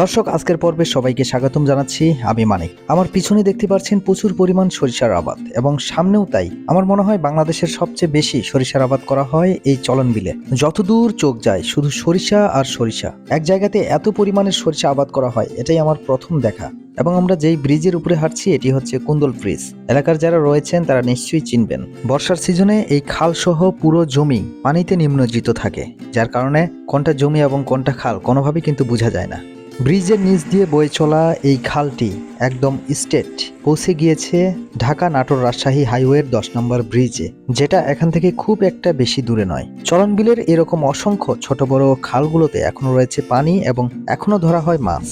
দর্শক, আজকের পর্বে সবাইকে স্বাগতম জানাচ্ছি আমি মানিক। আমার পিছনে দেখতে পাচ্ছেন প্রচুর পরিমাণ সরিষার আবাদ এবং সামনেও তাই। আমার মনে হয় বাংলাদেশের সবচেয়ে বেশি সরিষার আবাদ করা হয় এই চলন বিলে যতদূর চোখ যায়, শুধু সরিষা আর সরিষা। এক জায়গাতে এত পরিমাণের সরিষা আবাদ করা হয়, এটাই আমার প্রথম দেখা। এবং আমরা যেই ব্রিজের উপরে হাঁটছি, এটি হচ্ছে কুন্দল ব্রিজ। এলাকার যারা রয়েছেন, তারা নিশ্চয়ই চিনবেন। বর্ষার সিজনে এই খাল সহ পুরো জমি পানিতে নিম্নজিত থাকে, যার কারণে কোনটা জমি এবং কোনটা খাল কোনোভাবেই কিন্তু বোঝা যায় না। ব্রিজের নিচ দিয়ে বয়ে চলা এই খালটি একদম স্টেট পৌঁছে গিয়েছে ঢাকা নাটোর রাজশাহী হাইওয়ের দশ নম্বর ব্রিজে যেটা এখান থেকে খুব একটা বেশি দূরে নয়। চলন বিলের এরকম অসংখ্য ছোট বড় খালগুলোতে এখনও রয়েছে পানি এবং এখনও ধরা হয় মাছ।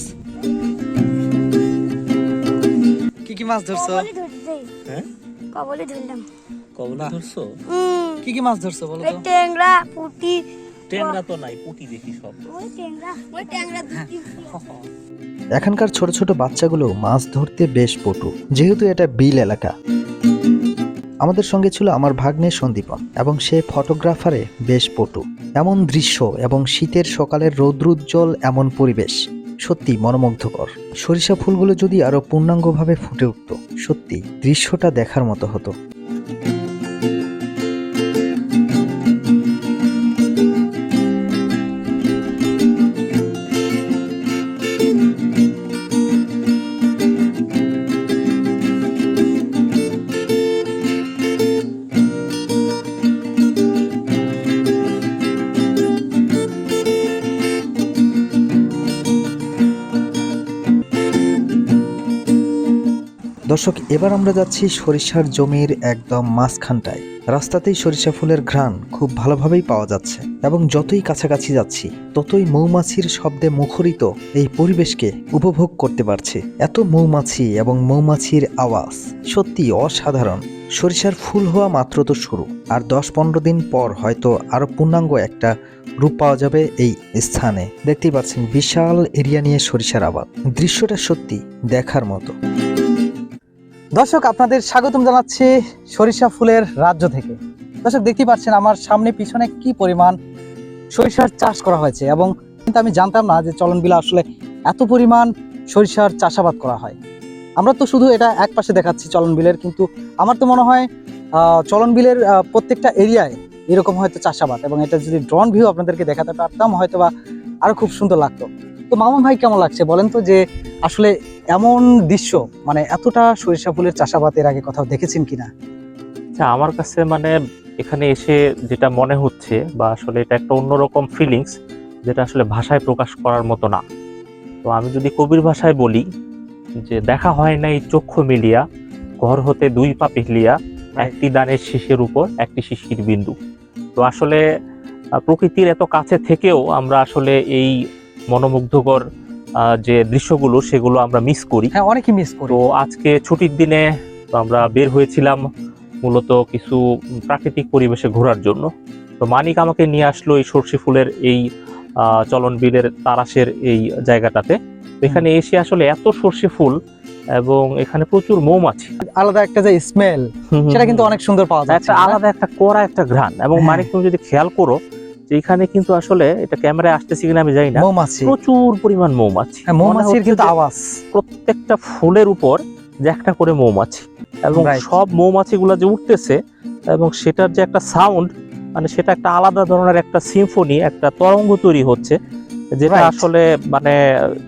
কি কি মাছ ধরছো? কবলে ধরছে। হ্যাঁ? কবলে ধরলাম। কবলা ধরছো? কি কি মাছ ধরছো বলো ট্যাংরা পুঁটি ট্যাংরা তো নাই পুটি দেখি সব। ওই ট্যাংরা ওই ট্যাংরা এখানকার ছোট ছোট বাচ্চাগুলো মাছ ধরতে বেশ পটু যেহেতু এটা বিল এলাকা। আমাদের সঙ্গে ছিল আমার ভাগ্নে সন্দীপন এবং সে ফটোগ্রাফারে বেশ পটু। এমন দৃশ্য এবং শীতের সকালের রৌদ্রোজ্জ্বল এমন পরিবেশ সত্যি মনোমুগ্ধকর। সরিষা ফুলগুলো যদি আরও পূর্ণাঙ্গভাবে ফুটে উঠত সত্যি দৃশ্যটা দেখার মতো হতো। দর্শক, এবার আমরা যাচ্ছি সরিষার জমির একদম মাঝখানটায়। রাস্তাতেই সরিষা ফুলের ঘ্রাণ খুব ভালোভাবেই পাওয়া যাচ্ছে এবং যতই কাছাকাছি যাচ্ছি, ততই মৌমাছির শব্দে মুখরিত এই পরিবেশকে উপভোগ করতে পারছি। এত মৌমাছি এবং মৌমাছির আওয়াজ সত্যি অসাধারণ। সরিষার ফুল হওয়া মাত্র তো শুরু, আর দশ পনেরো দিন পর হয়তো আরও পূর্ণাঙ্গ একটা রূপ পাওয়া যাবে এই স্থানে। দেখতেই পাচ্ছেন, বিশাল এরিয়া নিয়ে সরিষার আবাদ। দৃশ্যটা সত্যি দেখার মতো। দর্শক আপনাদের স্বাগতম জানাচ্ছি সরিষা ফুলের রাজ্য থেকে। দর্শক দেখতে পাচ্ছেন আমার সামনে পিছনে কি পরিমাণ সরিষার চাষ করা হয়েছে এবং কিন্তু আমি জানতাম না যে চলনবিলা আসলে এত পরিমাণ সরিষার চাষাবাদ করা হয়। আমরা তো শুধু এটা এক পাশে দেখাচ্ছি চলন বিলের কিন্তু আমার তো মনে হয় আহ, চলন বিলের প্রত্যেকটা এরিয়ায় এরকম হয়তো চাষাবাদ এবং এটা যদি ড্রোন ভিউ আপনাদেরকে দেখাতে পারতাম হয়তো বা আরও খুব সুন্দর লাগতো। তো মামুন ভাই কেমন লাগছে বলেন তো যে আসলে এমন দৃশ্য মানে এতটা সরিষা ফুলের চাষাবাদ এর আগে কোথাও দেখেছেন কিনা? আচ্ছা আমার কাছে মানে এখানে এসে যেটা মনে হচ্ছে বা আসলে এটা একটা অন্যরকম ফিলিংস যেটা আসলে ভাষায় প্রকাশ করার মতো না। তো আমি যদি কবির ভাষায় বলি যে দেখা হয় নাই চক্ষু মিলিয়া ঘর হতে দুই পা পিহলিয়া একটি দানের শিশির উপর একটি শিশির বিন্দু। তো আসলে প্রকৃতির এত কাছে থেকেও আমরা আসলে এই মনোমুগ্ধকর যে দৃশ্যগুলো সেগুলো আমরা মিস করি। হ্যাঁ অনেকই মিস করি। তো আজকে ছুটির দিনে আমরা বের হয়েছিলাম মূলত কিছু প্রাকৃতিক পরিবেশে ঘোরার জন্য। তো মানিক আমাকে নিয়ে আসলো এই সর্ষে ফুলের এই চলন বিলের তারাশের এই জায়গাটাতে। এখানে এসে আসলে এত সর্ষে ফুল এবং এখানে প্রচুর মৌমাছি। আলাদা একটা যে স্মেল সেটা কিন্তু অনেক সুন্দর পাওয়া যায় একটা আলাদা একটা কড়া একটা ঘ্রাণ। এবং হ্যাঁ। মানিক তুমি যদি খেয়াল করো এখানে কিন্তু আসলে এটা ক্যামেরায় আসতেছি কিনা আমি জানি না। মৌমাছি। প্রচুর পরিমাণ মৌমাছি। হ্যাঁ, মৌমাছির কিন্তু আওয়াজ। প্রত্যেকটা ফুলের উপর যে একটা করে মৌমাছি এবং সব মৌমাছিগুলো যে উঠতেছে এবং সেটার যে একটা সাউন্ড মানে সেটা একটা আলাদা ধরনের একটা সিম্ফনি একটা তরঙ্গ তৈরি হচ্ছে যেটা আসলে মানে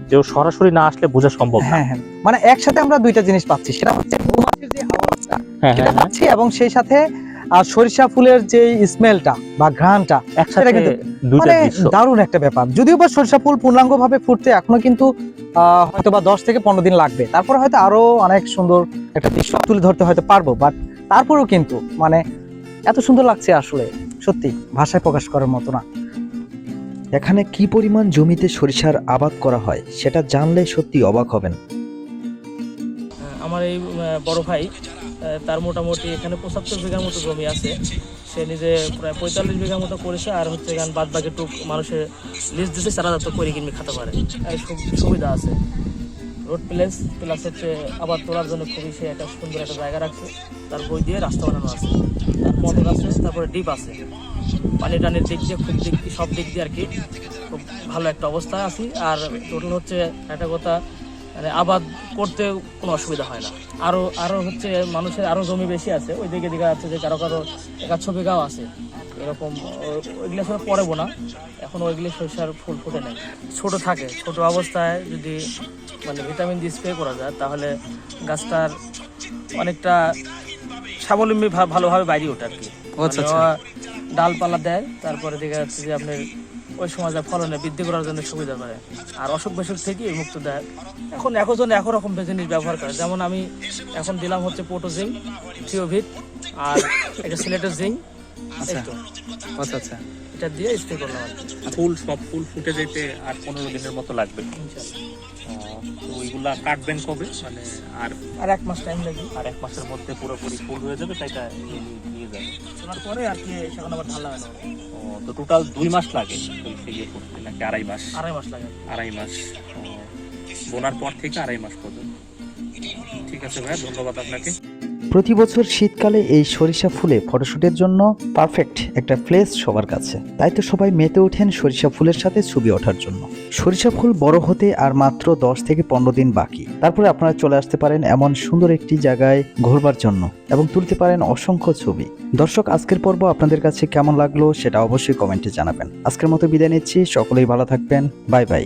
যে সরাসরি না আসলে বোঝা সম্ভব না। হ্যাঁ হ্যাঁ। মানে একসাথে আমরা দুইটা জিনিস পাচ্ছি সেটা হচ্ছে মৌমাছির যে আওয়াজটা সেটা। পাচ্ছি এবং সেই সাথে আর সরিষা ফুলের যে স্মেলটা বা ঘ্রাণটা একসাথে কিন্তু- মানে দারুণ একটা ব্যাপার। যদিও বা সরিষা ফুল পূর্ণাঙ্গ ভাবে ফুটতে এখনও কিন্তু হয়তো বা দশ থেকে পনেরো দিন লাগবে। তারপরে হয়তো আরও অনেক সুন্দর একটা দৃশ্য তুলে ধরতে হয়তো পারব বাট তারপরেও কিন্তু মানে এত সুন্দর লাগছে আসলে সত্যি ভাষায় প্রকাশ করার মতো না। এখানে কি পরিমাণ জমিতে সরিষার আবাদ করা হয় সেটা জানলে সত্যি অবাক হবেন। আমার এই বড় ভাই তার মোটামুটি এখানে পঁচাত্তর বিঘার মতো জমি আছে। সে নিজে প্রায় পঁয়তাল্লিশ বিঘার মতো করেছে আর হচ্ছে গান বাদ বাকি টুক মানুষের লিস্ট দিতে চারা যাতে করে কিনে খেতে পারে। সুবিধা আছে। রোড প্লেস প্লাস হচ্ছে আবার তোলার জন্য খুবই সে একটা সুন্দর একটা জায়গা রাখছে। তার বই দিয়ে রাস্তা বানানো আছে। তার মোটর আছে, তারপরে ডিপ আছে। পানি টানির দিক দিয়ে খুব দিক, সব দিক দিয়ে আর কি খুব ভালো একটা অবস্থায় আছি। আর টোটাল হচ্ছে একটা কথা মানে আবাদ করতে কোনো অসুবিধা হয় না। আরও আরও হচ্ছে মানুষের আরও জমি বেশি আছে ওই দিকে দিকে আছে যে কারও কারও একাচ্ছ বিঘাও আছে। এরকম ওইগুলো সব পরেবো না। এখন ওইগুলি সরিষার ফুল ফুটে নেই। ছোট থাকে ছোট অবস্থায় যদি মানে ভিটামিন ডি স্প্রে করা যায় তাহলে গাছটার অনেকটা স্বাবলম্বী ভালোভাবে বাইরে ওঠে আর কি। আচ্ছা, মানে আচ্ছা। ডালপালা দেয় তারপরে দেখা যাচ্ছে যে আপনার ওই সময় যা ফলনে বৃদ্ধি করার জন্য সুবিধা করে। আর অসুখ বিসুখ থেকে মুক্ত দেয়। এখন একজন একরকম জিনিস ব্যবহার করে। যেমন আমি এখন দিলাম হচ্ছে পোটো পোটোজিং থিওভিট আর এটা সিলেটের জিং। আচ্ছা। আচ্ছা আচ্ছা। এটা দিয়ে স্প্রে করলাম আর ফুল সব ফুল ফুটে যেতে আর পনেরো দিনের মতো লাগবে। তো ওইগুলা কাটবেন কবে? মানে আর আর এক মাস টাইম লাগবে আর এক মাসের মধ্যে পুরোপুরি ফুল হয়ে যাবে তাইটা নিয়ে নিয়ে যাবে। শোনার পরে আর কি সেখানে আবার ঢালা হয়। ও, তো টোটাল দুই মাস লাগে ইয়ে করতে নাকি আড়াই মাস? আড়াই মাস লাগে। আড়াই মাস বোনার পর থেকে আড়াই মাস পর্যন্ত। ঠিক আছে ভাই ধন্যবাদ আপনাকে। প্রতি বছর শীতকালে এই সরিষা ফুলে ফটোশুটের জন্য পারফেক্ট একটা প্লেস সবার কাছে। তাই তো সবাই মেতে ওঠেন সরিষা ফুলের সাথে ছবি ওঠার জন্য। সরিষা ফুল বড় হতে আর মাত্র দশ থেকে পনেরো দিন বাকি। তারপরে আপনারা চলে আসতে পারেন এমন সুন্দর একটি জায়গায় ঘোরবার জন্য এবং তুলতে পারেন অসংখ্য ছবি। দর্শক, আজকের পর্ব আপনাদের কাছে কেমন লাগল সেটা অবশ্যই কমেন্টে জানাবেন। আজকের মতো বিদায় নিচ্ছি। সকলেই ভালো থাকবেন। Bye bye.